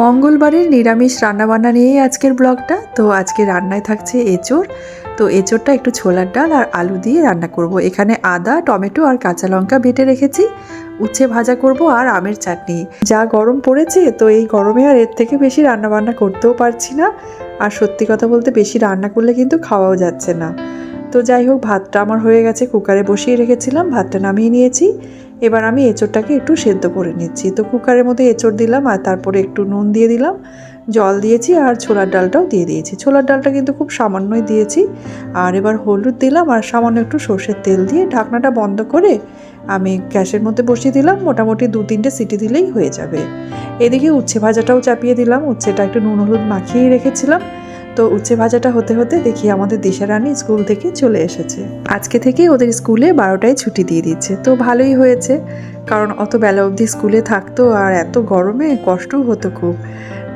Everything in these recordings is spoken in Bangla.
মঙ্গলবারের নিরামিষ রান্নাবান্না নিয়েই আজকের ব্লগটা। তো আজকে রান্নায় থাকছে এঁচোড়। তো এঁচোড়টা একটু ছোলার ডাল আর আলু দিয়ে রান্না করব। এখানে আদা, টমেটো আর কাঁচা লঙ্কা বেটে রেখেছি। উচ্ছে ভাজা করব আর আমের চাটনি। যা গরম পড়েছে, তো এই গরমে আর এর থেকে বেশি রান্নাবান্না করতেও পারছি না। আর সত্যি কথা বলতে বেশি রান্না করলে কিন্তু খাওয়াও যাচ্ছে না। তো যাই হোক, ভাতটা আমার হয়ে গেছে, কুকারে বসিয়ে রেখেছিলাম। ভাতটা নামিয়ে নিয়েছি। এবার আমি এঁচোড়টাকে একটু সেদ্ধ করে নিচ্ছি। তো কুকারের মধ্যে এঁচোড় দিলাম আর তারপরে একটু নুন দিয়ে দিলাম, জল দিয়েছি আর ছোলার ডালটাও দিয়ে দিয়েছি। ছোলার ডালটা কিন্তু খুব সামান্যই দিয়েছি। আর এবার হলুদ দিলাম আর সামান্য একটু সর্ষের তেল দিয়ে ঢাকনাটা বন্ধ করে আমি গ্যাসের মধ্যে বসিয়ে দিলাম। মোটামুটি দু তিনটে সিটি দিলেই হয়ে যাবে। এদিকে উচ্ছে ভাজাটাও চাপিয়ে দিলাম। উচ্ছেটা একটু নুন হলুদ মাখিয়েই রেখেছিলাম। তো উচ্ছে ভাজাটা হতে হতে দেখি আমাদের দিশারানী স্কুল থেকে চলে এসেছে। আজকে থেকে ওদের স্কুলে বারোটায় ছুটি দিয়ে দিচ্ছে তো ভালোই হয়েছে, কারণ অত বেলা অবধি স্কুলে থাকতো আর এত গরমে কষ্টও হতো খুব।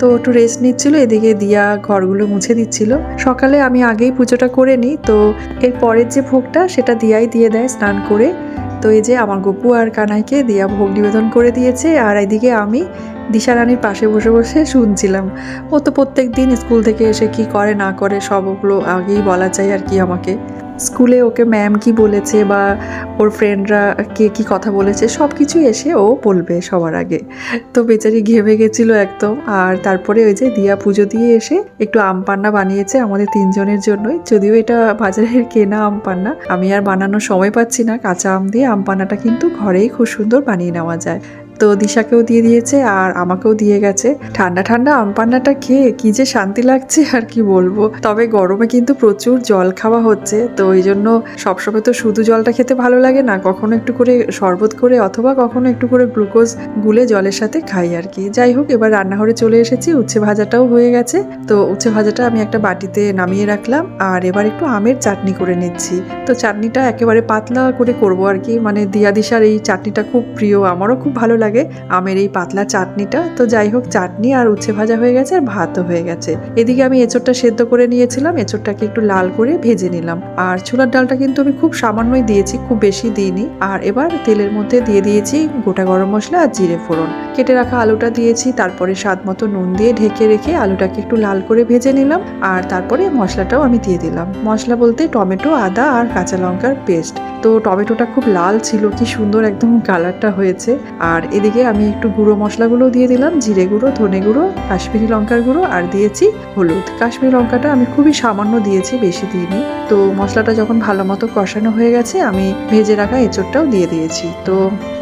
তো একটু রেস্ট নিচ্ছিল, এদিকে দিয়া ঘরগুলো মুছে দিচ্ছিল। সকালে আমি আগেই পুজোটা করে নিই, তো এর পরের যে ভোগটা সেটা দিয়াই দিয়ে দেয় স্নান করে। তো এই যে আমার গপু আর কানাইকে দিয়া ভোগ নিবেদন করে দিয়েছে, আর এদিকে আমি দিশারানীর পাশে বসে বসে শুনছিলাম। ও তো প্রত্যেক দিন স্কুল থেকে এসে কি করে না করে সবগুলো আগেই বলা চাই আর কি আমাকে। স্কুলে ওকে ম্যাম কি বলেছে বা ওর ফ্রেন্ডরা কে কি কথা বলেছে সব কিছু এসে ও বলবে সবার আগে। তো বেচারি ঘেমে গেছিল একদম। আর তারপরে ওই যে দিয়া পুজো দিয়ে এসে একটু আম পান্না বানিয়েছে আমাদের তিনজনের জন্যই। যদিও এটা বাজারের কেনা আম পান্না, আমি আর বানানোর সময় পাচ্ছি না। কাঁচা আম দিয়ে আম পান্নাটা কিন্তু ঘরেই খুব সুন্দর বানিয়ে নেওয়া যায়। তো দিশাকেও দিয়ে দিয়েছে আর আমাকেও দিয়ে গেছে। ঠান্ডা ঠান্ডা আম পান্নাটা খেয়ে কি যে শান্তি লাগছে আর কি বলব। তবে গরমে কিন্তু প্রচুর জল খাওয়া হচ্ছে, তো ওই জন্য সবসময় তো শুধু জলটা খেতে ভালো লাগে না, কখনো একটু করে শরবত করে অথবা কখনো একটু করে গ্লুকোজ গুলে জলের সাথে খাই আর কি। যাই হোক, এবার রান্নাঘরে চলে এসেছি, উচ্ছে ভাজাটাও হয়ে গেছে। তো উচ্ছে ভাজাটা আমি একটা বাটিতে নামিয়ে রাখলাম আর এবার একটু আমের চাটনি করে নিচ্ছি। তো চাটনিটা একেবারে পাতলা করে করব আর কি মানে দিয়া দিশার এই চাটনিটা খুব প্রিয়, আমারও খুব ভালো লাগে। আমের এই পাতলা চাটনিটা, তো যাই হোক, চাটনি আর উচ্ছে ভাজা হয়ে গেছে আর ভাতও হয়ে গেছে। এদিকে আমি এঁচোড়টা সেদ্ধ করে নিয়েছিলাম, এঁচোড়টাকে একটু লাল করে ভেজে নিলাম। আর ছোলার ডালটা কিন্তু আমি খুব সামান্যই দিয়েছি, খুব বেশি দিইনি। আর এবার তেলের মধ্যে দিয়ে দিয়েছি গোটা গরম মশলা আর জিরে ফোড়ন। কেটে রাখা আলুটা দিয়েছি, তারপরে স্বাদ মতো নুন দিয়ে ঢেকে রেখে আলুটাকে একটু লাল করে ভেজে নিলাম। আর তারপরে মশলাটাও আমি দিয়ে দিলাম। মশলা বলতে টমেটো, আদা আর কাঁচা লঙ্কার পেস্ট। তো টমেটোটা খুব লাল ছিল, কি সুন্দর একদম কালারটা হয়েছে। আর এদিকে আমি একটু গুঁড়ো মশলাগুলো দিয়ে দিলাম, জিরে গুঁড়ো, ধনে গুঁড়ো, কাশ্মীরি লঙ্কার গুঁড়ো, আর দিয়েছি হলুদ। কাশ্মীরি লঙ্কাটা আমি খুবই সামান্য দিয়েছি, বেশি দিইনি। তো মশলাটা যখন ভালো মতো কষানো হয়ে গেছে, আমি ভেজে রাখা এঁচোড়টাও দিয়ে দিয়েছি। তো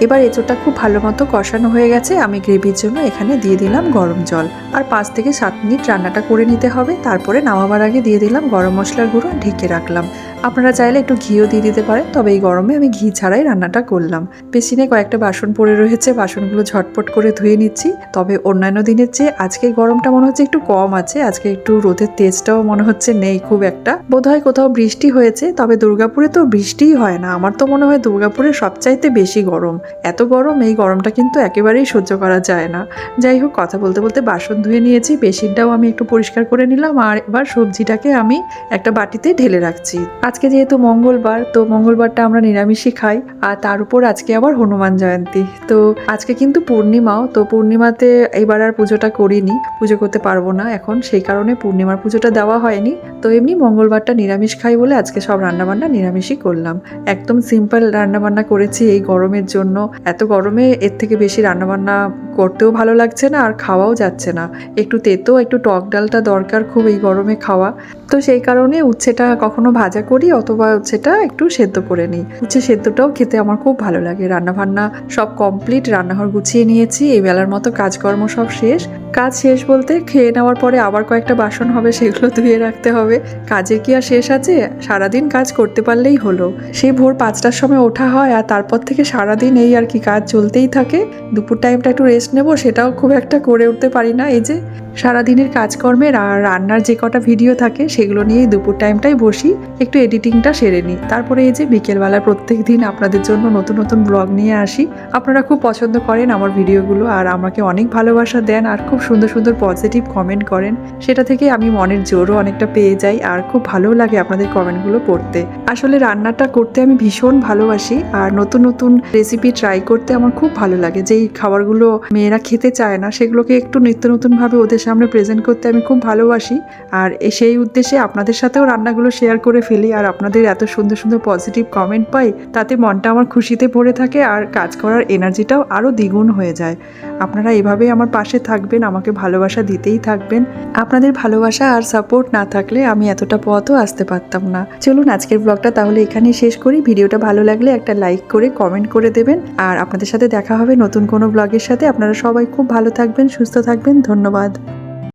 এবার এঁচোড়টা খুব ভালো মতো কষানো হয়ে গেছে, আমি গ্রেভির জন্য এখানে দিয়ে দিলাম গরম জল। আর পাঁচ থেকে সাত মিনিট রান্নাটা করে নিতে হবে, তারপরে নামাবার আগে দিয়ে দিলাম গরম মশলার গুঁড়ো, ঢেকে রাখলাম। আপনারা চাইলে একটু ঘিও দিয়ে দিতে পারেন, তবে এই গরমে আমি ঘি ছাড়াই রান্নাটা করলাম। পেছনে কয়েকটা বাসন পড়ে রয়েছে, বাসনগুলো ঝটপট করে ধুয়ে নিচ্ছি। তবে অন্যান্য দিনের চেয়ে আজকে গরমটা মনে হচ্ছে একটু কম আছে, আজকে একটু রোদের তেজটাও মনে হচ্ছে নেই খুব একটা। বোধহয় কোথাও বৃষ্টি হয়েছে, তবে দুর্গাপুরে তো বৃষ্টিই হয় না। আমার তো মনে হয় দুর্গাপুরে সবচাইতে বেশি গরম। এত গরম, এই গরমটা কিন্তু একেবারেই সহ্য করা যায় না। যাই হোক, কথা বলতে বলতে বাসন ধুয়ে নিয়েছি, বেসিনটাও আমি একটু পরিষ্কার করে নিলাম, আর এবার সবজিটাকে আমি একটা বাটিতে ঢেলে রাখছি। আজকে যেহেতু মঙ্গলবার, তো মঙ্গলবারটা আমরা নিরামিষই খাই, আর তার উপর আজকে আবার হনুমান জয়ন্তী। তো আজকে কিন্তু পূর্ণিমাও, তো পূর্ণিমাতে এবার আর পুজোটা করিনি, পুজো করতে পারব না এখন, সেই কারণে পূর্ণিমার পুজোটা দেওয়া হয়নি। তো এমনি মঙ্গলবারটা নিরামিষ খাই বলে আজকে সব রান্নাবান্না নিরামিষই করলাম। একদম সিম্পল রান্নাবান্না করেছি এই গরমের জন্য। এত গরমে এর থেকে বেশি রান্নাবান্না করতেও ভালো লাগছে না আর খাওয়াও যাচ্ছে না। একটু তেতো, একটু টক ডালটা দরকার খুব এই গরমে খাওয়া। তো সেই কারণে উচ্ছেটা কখনো ভাজা করি অথবা উচ্ছেটা একটু সেদ্ধ করে নিই। উচ্ছে সেদ্ধটাও খেতে আমার খুব ভালো লাগে। রান্নাবান্না সব কমপ্লিট রান্নাঘর গুছিয়ে নিয়েছি, এই বেলার মতো কাজকর্ম সব শেষ। কাজ শেষ বলতে খেয়ে নেওয়ার পরে আবার কয়েকটা বাসন হবে, সেগুলো ধুয়ে রাখতে হবে। কাজে কি আর শেষ আছে? সারাদিন কাজ করতে পারলেই হলো। সেই ভোর পাঁচটার সময় ওঠা হয় আর তারপর থেকে সারাদিন এই আর কি কাজ চলতেই থাকে। দুপুর টাইমটা একটু রেস্ট নেব, সেটাও খুব একটা করে উঠতে পারি না। এই যে, সারাদিনের কাজকর্মের আর রান্নার যে কটা ভিডিও থাকে, সেগুলো নিয়েই দুপুর টাইমটাই বসি। একটু এডিটিংটা সেরে নিই। তারপরে এই যে বিকেলবেলা প্রত্যেক দিন আপনাদের জন্য নতুন নতুন ব্লগ নিয়ে আসি। আপনারা খুব পছন্দ করেন আমার ভিডিওগুলো আর আমাকে অনেক ভালোবাসা দেন আর খুব সুন্দর সুন্দর পজিটিভ কমেন্ট করেন। সেটা থেকে আমি মনের জোরও অনেকটা পেয়ে যাই। আর খুব ভালো লাগে আপনাদের কমেন্টগুলো পড়তে। আসলে রান্নাটা করতে আমি ভীষণ ভালোবাসি, আর নতুন নতুন রেসিপি ট্রাই করতে আমার খুব ভালো লাগে। যেই খাবারগুলো মেয়েরা খেতে চায় না, সেগুলোকে একটু নিত্য নতুনভাবে ওদের সামনে প্রেজেন্ট করতে আমি খুব ভালোবাসি। আর সেই উদ্দেশ্যে আপনাদের সাথেও রান্নাগুলো শেয়ার করে ফেলি, আর আপনাদের এত সুন্দর সুন্দর পজিটিভ কমেন্ট পাই, তাতে মনটা আমার খুশিতে ভরে থাকে, আর কাজ করার এনার্জিটাও আরও দ্বিগুণ হয়ে যায়। আপনারা এভাবেই আমার পাশে থাকবেন, আমাকে ভালোবাসা দিতেই থাকবেন। আপনাদের ভালোবাসা আর সাপোর্ট না থাকলে আমি এতটা পথও আসতে পারতাম না। চলুন আজকের ব্লগটা তাহলে এখানে শেষ করি। ভিডিওটা ভালো লাগলে একটা লাইক করে কমেন্ট করে দেবেন। আর আপনাদের সাথে দেখা হবে নতুন কোনো ব্লগের সাথে। আপনারা সবাই খুব ভালো থাকবেন, সুস্থ থাকবেন। ধন্যবাদ।